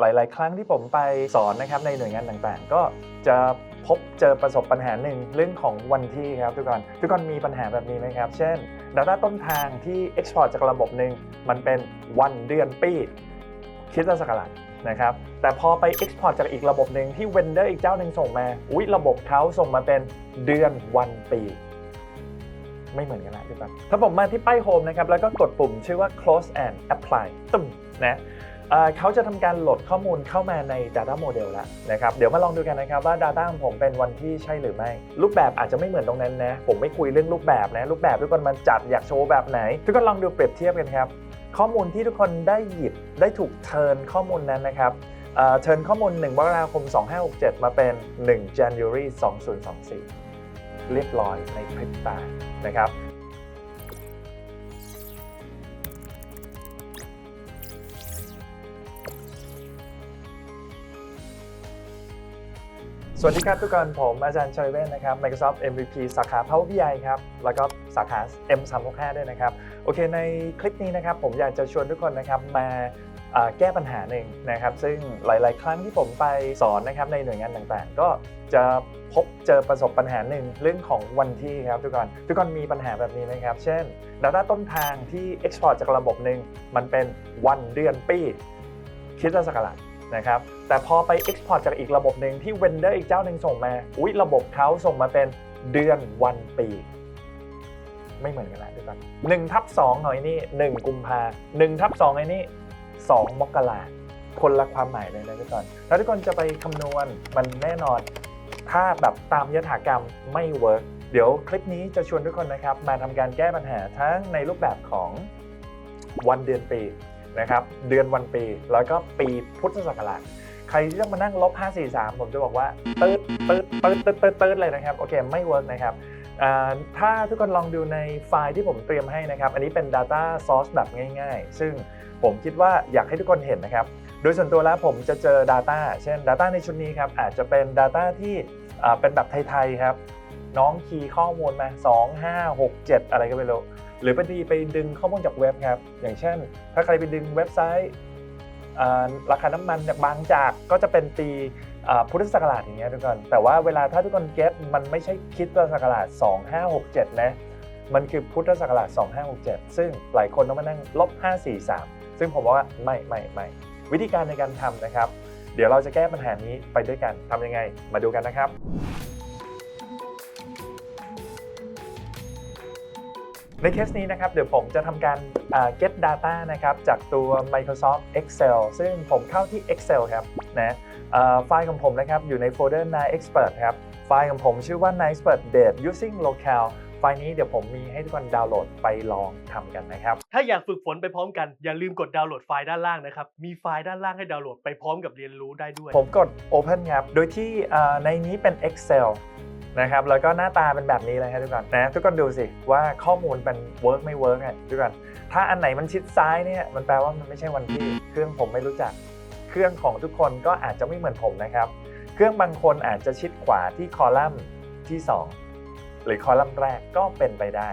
หลาย ๆ ครั้งที่ผมไปสอนนะครับในหน่วยงานต่างๆ ก็จะพบเจอประสบปัญหาหนึ่งเรื่องของวันที่ครับทุกคนทุกคนมีปัญหาแบบนี้ไหมครับ เช่น Data ต้นทางที่ Export จากระบบหนึ่งมันเป็นวันเดือนปีคิดศักราชนะครับแต่พอไป Export จากอีกระบบหนึ่งที่ Vendor อีกเจ้าหนึ่งส่งมาอุ๊ยระบบเขาส่งมาเป็นเดือนวันปี ไม่เหมือนกันนะทุกคนถ้าผมมาที่ป้ายโฮมนะครับแล้วก็กดปุ่มชื่อว่า close and apply ตึ้มนะ เขาจะทำการโหลดข้อมูลเข้ามาใน Data Model แล้วนะครับ เดี๋ยวมาลองดูกันนะครับว่า Data ของผมเป็นวันที่ใช่หรือไม่ รูปแบบอาจจะไม่เหมือนตรงนั้นนะ ผมไม่คุยเรื่องรูปแบบนะ รูปแบบทุกคนมันจัดอยากโชว์แบบไหน ทุกคนลองดูเปรียบเทียบกันครับ ข้อมูลที่ทุกคนได้หยิบได้ถูกเทิร์นข้อมูลนั้นนะครับเทิร์นข้อมูล 1มกราคม 2567 มาเป็น 1 January 2024 เรียบร้อยในพริบตานะครับ สวัสดีครับทุกคน ผมอาจารย์ชัยเว่นนะครับ Microsoft MVP สาขา Power BI ครับ แล้วก็สาขา M365 ด้วยนะครับ โอเค ในคลิปนี้นะครับ ผมอยากจะชวนทุกคนนะครับมาแก้ปัญหาหนึ่งนะครับ ซึ่งหลาย ๆ ครั้งที่ผมไปสอนนะครับในหน่วยงานต่างๆ ก็จะพบเจอประสบปัญหาหนึ่งเรื่องของวันที่ครับทุกคนทุกคนมีปัญหาแบบนี้ไหมครับ เช่น Data ต้นทางที่ Export จากระบบหนึ่งมันเป็นวันเดือนปีคิดศักราช นะครับแต่พอไป Export จากอีกระบบหนึ่งที่ Vendor อีกเจ้าหนึ่งส่งมา อุ๊ย ระบบเขาส่งมาเป็นเดือนวันปี ไม่เหมือนกันนะทุกคนหนึ่งทับสองหน่อยนี่หนึ่งกุมภาหนึ่งทับสองไอ้นี่สองมกราคนละความหมายเลยนะทุกคนแล้วทุกคนจะไปคำนวณมันแน่นอน ถ้าแบบตามยถากรรมไม่เวิร์กเดี๋ยวคลิปนี้จะชวนทุกคนนะครับ มาทำการแก้ปัญหาทั้งในรูปแบบของวันเดือนปี นะครับเดือนวันปี แล้วก็ปีพุทธศักราชใครที่ต้องมานั่งลบ 5 4 3 ผมจะบอกว่าตืดตืดตืดตืดตืดตืดเลยนะครับโอเคไม่เวิร์กนะครับถ้าทุกคนลองดูในไฟล์ที่ผมเตรียมให้นะครับ อันนี้เป็น Data Source แบบง่ายๆ ซึ่งผมคิดว่าอยากให้ทุกคนเห็นนะครับ โดยส่วนตัวแล้วผมจะเจอ Data เช่น Data ในชุดนี้ครับ อาจจะเป็น Data ที่เป็นแบบไทยๆครับ น้องคีย์ข้อมูลมา 2 5 6 7 อะไรก็ไม่รู้ หรือบางทีไปดึงข้อมูลจากเว็บครับ อย่างเช่น ถ้าใครไปดึงเว็บไซต์ราคาน้ำมันจากบางจากก็จะเป็นปีพุทธศักราชอย่างเงี้ยทุกคนแต่ว่าเวลาถ้าทุกคนเก็ตมันไม่ใช่คิดศักราช 2567 นะ มันคือพุทธศักราช 2567 ซึ่งหลายคนต้องมานั่งลบ 543 ซึ่งผมว่าไม่ไม่ไม่วิธีการในการทำนะครับ เดี๋ยวเราจะแก้ปัญหานี้ไปด้วยกันทำยังไง มาดูกันนะครับ ในเคสนี้นะครับเดี๋ยวผมจะทำการอ่า get data นะครับจากตัว Microsoft Excel ซึ่งผมเข้าที่ Excel ครับนะอ่าไฟล์ของผมนะครับอยู่ในโฟลเดอร์ n i Expert ครับไฟล์ของผมชื่อว่า n i Expert Date using local ไฟล์นี้เดี๋ยวผมมีให้ทุกคนดาวน์โหลดไปลองทำกันนะครับ ถ้าอยากฝึกฝนไปพร้อมกัน อย่าลืมกดดาวน์โหลดไฟล์ด้านล่างนะครับ มีไฟล์ด้านล่างให้ดาวน์โหลดไปพร้อมกับเรียนรู้ได้ด้วย ผมกด Open ครับ โดยที่อ่าในนี้เป็น Excel นะครับแล้วก็หน้าตาเป็นแบบนี้เลยครับทุกคนนะทุกคนดูสิว่าข้อมูลเป็น work ไม่เวิร์กอะทุกคนถ้าอันไหนมันชิดซ้ายเนี่ยมันแปลว่ามันไม่ใช่วันที่เครื่องผมไม่รู้จัก เครื่องของทุกคนก็อาจจะไม่เหมือนผมนะครับ เครื่องบางคนอาจจะชิดขวาที่คอลัมน์ที่ 2 หรือคอลัมน์แรกก็เป็นไปได้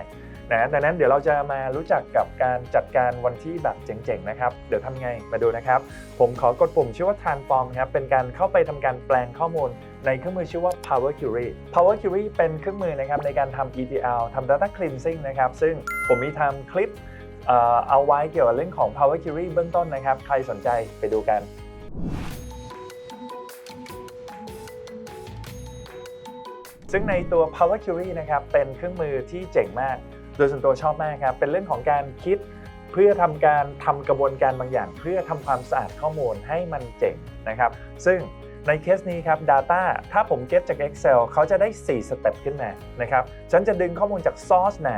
นะดังนั้นเดี๋ยวเราจะมารู้จักกับการจัดการวันที่แบบเจ๋งๆนะครับ เดี๋ยวทำไงมาดูนะครับ ผมขอกดปุ่มชื่อว่า transform ครับ เป็นการเข้าไปทำการแปลงข้อมูลในเครื่องมือชื่อว่า Power Query Power Query เป็นเครื่องมือนะครับในการทำ ETL ทำ Data Cleansing นะครับ ซึ่งผมมีทำคลิปเอ่อเอาไว้เกี่ยวกับเรื่องของ Power Query เบื้องต้นนะครับ ใครสนใจไปดูกันซึ่งในตัว Power Query นะครับ เป็นเครื่องมือที่เจ๋งมาก โดยส่วนตัวชอบมากครับ เป็นเรื่องของการคิดเพื่อทำการทำกระบวนการบางอย่าง เพื่อทำความสะอาดข้อมูลให้มันเจ๋งนะครับ ซึ่งในเคสนี้ครับ Data ถ้าผมเก็ตจาก Excel เขาจะได้ 4 สเต็ปขึ้นมานะครับ ฉันจะดึงข้อมูลจาก Source ไหน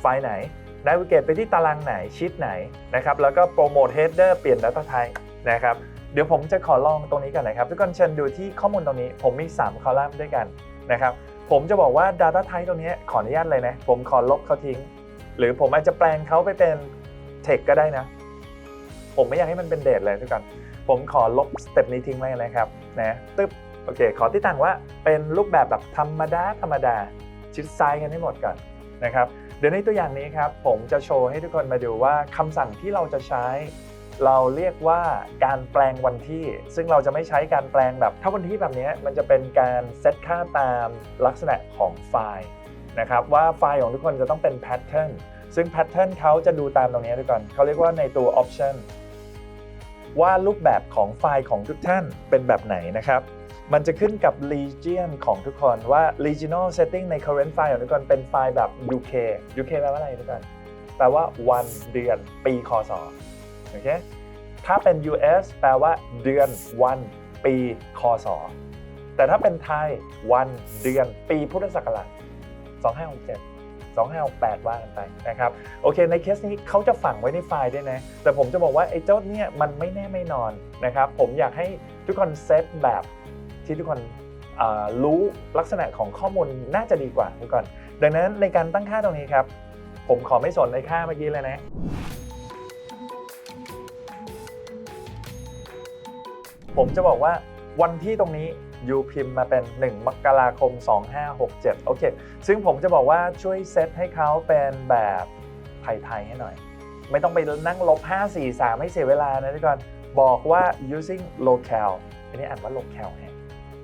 ไฟล์ไหน navigate ไปที่ตารางไหนชีตไหนนะครับ แล้วก็ promote header เปลี่ยน data type นะครับ เดี๋ยวผมจะขอลองตรงนี้กันนะครับ ทุกคนเชิญดูที่ข้อมูลตรงนี้ ผมมี 3 คอลัมน์ด้วยกันนะครับ ผมจะบอกว่า Data Type ตรงนี้ขออนุญาตเลยนะ ผมขอลบเขาทิ้ง หรือผมอาจจะแปลงเขาไปเป็น Text ก็ได้นะ ผมไม่อยากให้มันเป็นเดทเลยทุกคนผมขอลบสเต็ปนี้ทิ้งไว้นะครับนะตึ๊บโอเค ขอที่ต่างว่าเป็นรูปแบบแบบธรรมดาธรรมดาชิดซ้ายกันให้หมดก่อนนะครับเดี๋ยวในตัวอย่างนี้ครับผมจะโชว์ให้ทุกคนมาดูว่าคำสั่งที่เราจะใช้ เราเรียกว่าการแปลงวันที่ ซึ่งเราจะไม่ใช้การแปลงแบบ ถ้าวันที่แบบนี้มันจะเป็นการเซตค่าตามลักษณะของไฟล์นะครับว่าไฟล์ของทุกคนจะต้องเป็นแพทเทิร์นซึ่งแพทเทิร์นเขาจะดูตามตรงนี้ด้วยก่อนเขาเรียกว่าในตัว option ว่ารูปแบบของไฟล์ของทุกท่านเป็นแบบไหนนะครับ มันจะขึ้นกับ region ของทุกคนว่า regional setting ใน current file ของทุกคนเป็นไฟล์แบบ UK UK แปลว่าอะไรทุกคนแปลว่าวันเดือนปีคศ โอเคถ้าเป็น US แปลว่าเดือนวัน ปีคศแต่ถ้าเป็นไทยวันเดือนปีพุทธศักราช2567 2568 ว่ากันไปนะครับโอเคในเคสนี้เขาจะฝังไว้ในไฟล์ด้วยนะ แต่ผมจะบอกว่าไอ้เจ้าเนี่ยมันไม่แน่ไม่นอนนะครับ ผมอยากให้ทุกคนเซตแบบที่ทุกคนรู้ลักษณะของข้อมูลน่าจะดีกว่าทุกคนดังนั้นในการตั้งค่าตรงนี้ครับ ผมขอไม่สนในค่าเมื่อกี้เลยนะ ผมจะบอกว่าวันที่ตรงนี้ยูพิมพ์มาเป็น 1 มกราคม 2567 โอเค ซึ่งผมจะบอกว่าช่วยเซตให้เขาเป็นแบบไทยๆให้หน่อย ไม่ต้องไปนั่งลบ 5 4 3 ให้เสียเวลานะทุกคนบอกว่า using locale อันนี้อ่านว่า locale ฮะ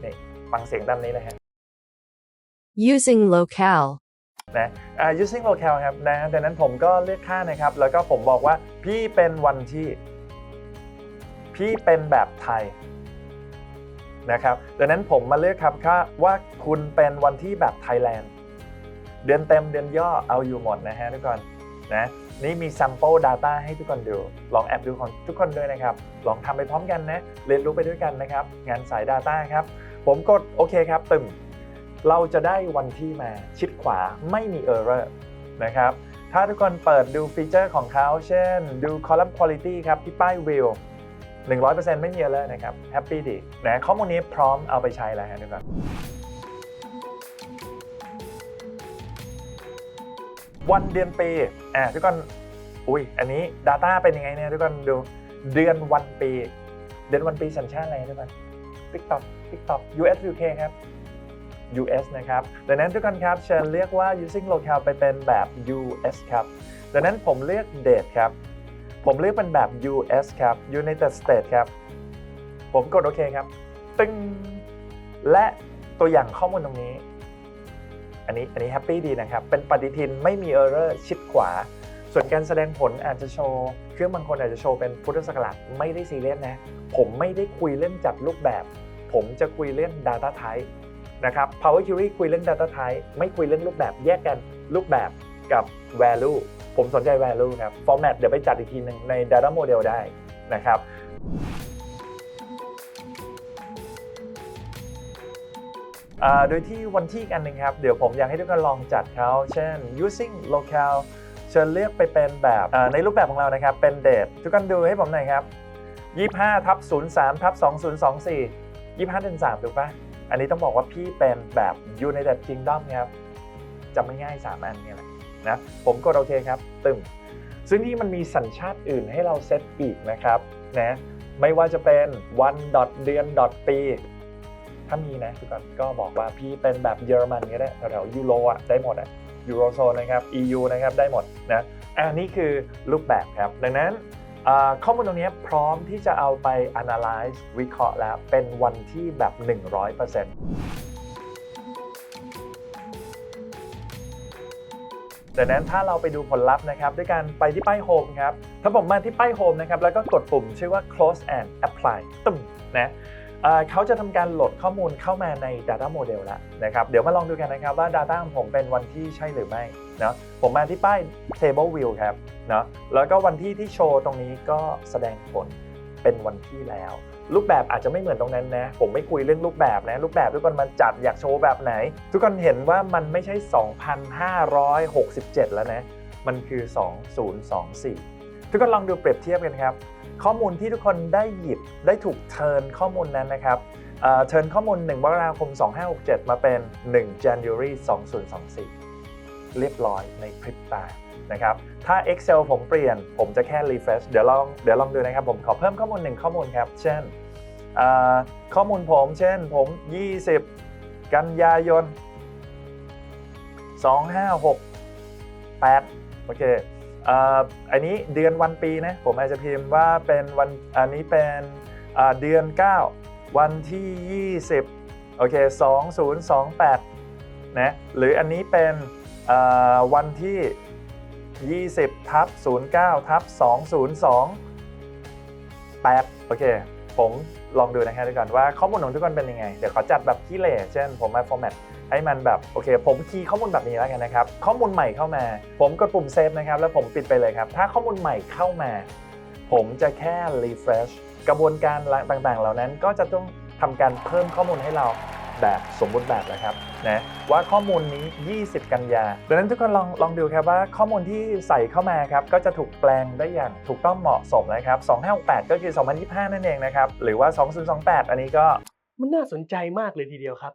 นี่ฟังเสียงด้านนี้เลยฮะ Using locale. นะอ่า using locale ครับนะดังนั้นผมก็เลือกค่านะครับ แล้วก็ผมบอกว่าพี่เป็นวันที่ พี่เป็นแบบไทยนะครับดังนั้นผมมาเลือกครับค่าว่าคุณเป็นวันที่แบบไทยแลนด์เดือนเต็มเดือนย่อเอาอยู่หมดนะฮะทุกคนนะนี่มี sample data ให้ทุกคนดู ลองแอบดูของทุกคนด้วยนะครับ ลองทำไปพร้อมกันนะ เรียนรู้ไปด้วยกันนะครับ งานสาย Data ครับ ผมกดโอเคครับ ตึมเราจะได้วันที่มาชิดขวาไม่มี error นะครับ ถ้าทุกคนเปิดดูฟีเจอร์ของเขา เช่น ดู column quality ครับ ที่ป้าย view 100%ไม่มี error นะครับ happy ดีนะข้อมูลนี้พร้อมเอาไปใช้แล้วฮะทุกคนวันเดือนปีอ่าทุกคนอุ้ยอันนี้ Data เป็นยังไงเนี่ยทุกคนดูเดือนวันปี เดือนวันปีสัญชาติอะไรทุกคน TikTok TikTok US UK ครับ US นะครับ ดังนั้นทุกคนครับเชิญเรียกว่า using locale ไปเป็นแบบ US ครับ ดังนั้นผมเลือก date ครับ ผมเลือกเป็นแบบ US ครับ United States ครับ ผมกดโอเคครับ ตึ้งและตัวอย่างข้อมูลตรงนี้ อันนี้อันนี้แฮปปี้ดีนะครับ เป็นปฏิทินไม่มี error ชิดขวา ส่วนการแสดงผลอาจจะโชว์ เครื่องบางคนอาจจะโชว์เป็นพุทธศักราชไม่ได้ซีเรียสนะ ผมไม่ได้คุยเรื่องจัดรูปแบบ ผมจะคุยเรื่อง data type นะครับ Power Query คุยเรื่อง Data Type ไม่คุยเรื่องรูปแบบแยกกันรูปแบบกับ Value ผมสนใจ Value ครับ Format เดี๋ยวไปจัดอีกทีหนึ่งใน Data Model ได้นะครับโดยที่วันที่อันหนึ่งครับ เดี๋ยวผมอยากให้ทุกคนลองจัดเขา เช่น using locale เชิญเลือกไปเป็นแบบในรูปแบบของเรานะครับ เป็น date ทุกคนดูให้ผมหน่อยครับ 25ทับ03ทับ2024 25เดือน3ถูกปะอันนี้ต้องบอกว่าพี่เป็นแบบ United Kingdom ครับจำไม่ง่าย 3 อันเนี่ยแหละ นะผมกดโอเคครับตึมซึ่งนี่มันมีสัญชาติอื่นให้เราเซตอีกนะครับนะไม่ว่าจะเป็นวันดอทเดือนดอทปีถ้ามีนะทุกคนก็บอกว่าพี่เป็นแบบเยอรมันก็ได้แถวๆยูโรอะได้หมดอะยูโรโซนนะครับ EU นะครับได้หมดนะอันนี้คือรูปแบบครับ ดังนั้นข้อมูลตรงนี้พร้อมที่จะเอาไป analyze วิเคราะห์แล้วเป็นวันที่แบบ 100% ดังนั้นถ้าเราไปดูผลลัพธ์นะครับด้วยการไปที่ป้าย Home ครับถ้าผมมาที่ป้าย Home นะครับแล้วก็กดปุ่มชื่อว่า close and apply ตึ้มนะเอ่อเขาจะทำการโหลดข้อมูลเข้ามาใน Data Model แล้วนะครับ เดี๋ยวมาลองดูกันนะครับว่า Data ของผมเป็นวันที่ใช่หรือไม่เนาะผมมาที่ป้าย Table View ครับเนาะแล้วก็วันที่ที่โชว์ตรงนี้ก็แสดงผลเป็นวันที่แล้ว รูปแบบอาจจะไม่เหมือนตรงนั้นนะ ผมไม่คุยเรื่องรูปแบบนะ รูปแบบทุกคนมันจัดอยากโชว์แบบไหน ทุกคนเห็นว่ามันไม่ใช่ 2,567 แล้วนะ มันคือ 2024 ทุกคนลองดูเปรียบเทียบกันครับ ข้อมูลที่ทุกคนได้หยิบได้ถูกเทิร์นข้อมูลนั้นนะครับเอ่อเทิร์นข้อมูล 1มกราคม 2567 มาเป็น 1 January 2024 เรียบร้อยในพริบตา นะครับ ถ้า Excel ผมเปลี่ยน ผมจะแค่ refresh เดี๋ยวลองเดี๋ยวลองดูนะครับ ผมขอเพิ่มข้อมูล1ข้อมูลครับ เช่นข้อมูลผม เช่นผม 20 กันยายน 2568 โอเคอันนี้เดือนวันปีนะ ผมอาจจะพิมพ์ว่าเป็นวันอันนี้เป็นเดือน 9 วันที่ 20 โอเค 2028 นะ หรืออันนี้เป็นวันที่ 20ทับ09ทับ2028โอเค ผมลองดูนะครับทุกคนว่าข้อมูลของทุกคนเป็นยังไง เดี๋ยวขอจัดแบบขี้เหร่เช่น ผมมา format ให้มันแบบโอเค ผมคีย์ข้อมูลแบบนี้แล้วกันนะครับ ข้อมูลใหม่เข้ามา ผมกดปุ่มเซฟนะครับ แล้วผมปิดไปเลยครับ ถ้าข้อมูลใหม่เข้ามา ผมจะแค่ refresh กระบวนการต่างๆ เหล่านั้นก็จะต้องทำการเพิ่มข้อมูลให้เรา แบบสมบูรณ์แบบนะครับนะว่าข้อมูลนี้ 20 กันยาดังนั้นทุกคนลองลองดูครับว่าข้อมูลที่ใส่เข้ามาครับก็จะถูกแปลงได้อย่างถูกต้องเหมาะสมนะครับ2568 ก็คือ 2025 นั่นเองนะครับหรือว่า 2028 อันนี้ก็มันน่าสนใจมากเลยทีเดียวครับ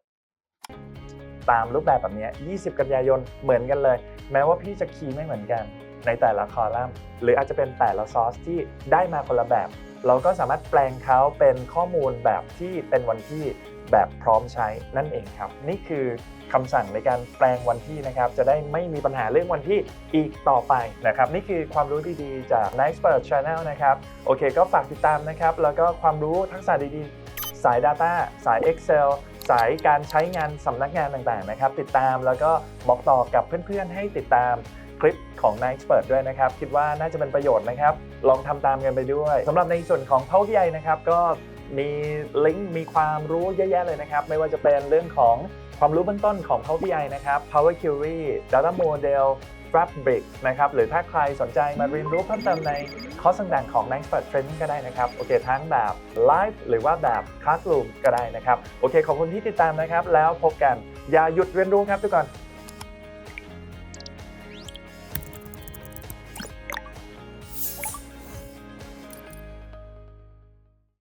ตามรูปแบบแบบเนี้ย20 กันยายนเหมือนกันเลย แม้ว่าพี่จะคีย์ไม่เหมือนกันในแต่ละคอลัมน์ หรืออาจจะเป็นแต่ละซอสที่ได้มาคนละแบบ เราก็สามารถแปลงเขาเป็นข้อมูลแบบที่เป็นวันที่ แบบพร้อมใช้นั่นเองครับ นี่คือคำสั่งในการแปลงวันที่นะครับ จะได้ไม่มีปัญหาเรื่องวันที่อีกต่อไปนะครับ นี่คือความรู้ดีๆ จาก Nice p e r t Channel นะครับ โอเค ก็ฝากติดตามนะครับ แล้วก็ความรู้ทักษะดีๆ สาย Data สาย Excel สายการใช้งานสำนักงานต่างๆนะครับ ติดตามแล้วก็บอกต่อกับเพื่อนๆ ให้ติดตามคลิปของ Nice Expert ด้วยนะครับ คิดว่าน่าจะเป็นประโยชน์นะครับ ลองทำตามกันไปด้วยสำหรับในส่วนของ Power BI นะครับก็ มีลิงก์มีความรู้เยอะแยะเลยนะครับ ไม่ว่าจะเป็นเรื่องของความรู้เบื้องต้นของ Power BI นะครับ Power Query Data Model Fabric นะครับ หรือถ้าใครสนใจมาเรียนรู้เพิ่มเติมในคอร์สต่างๆของ Nice Expert Training ก็ได้นะครับ โอเค ทั้งแบบไลฟ์หรือว่าแบบ Classroom ก็ได้นะครับ โอเค ขอบคุณที่ติดตามนะครับ แล้วพบกันอย่าหยุดเรียนรู้ครับทุกคน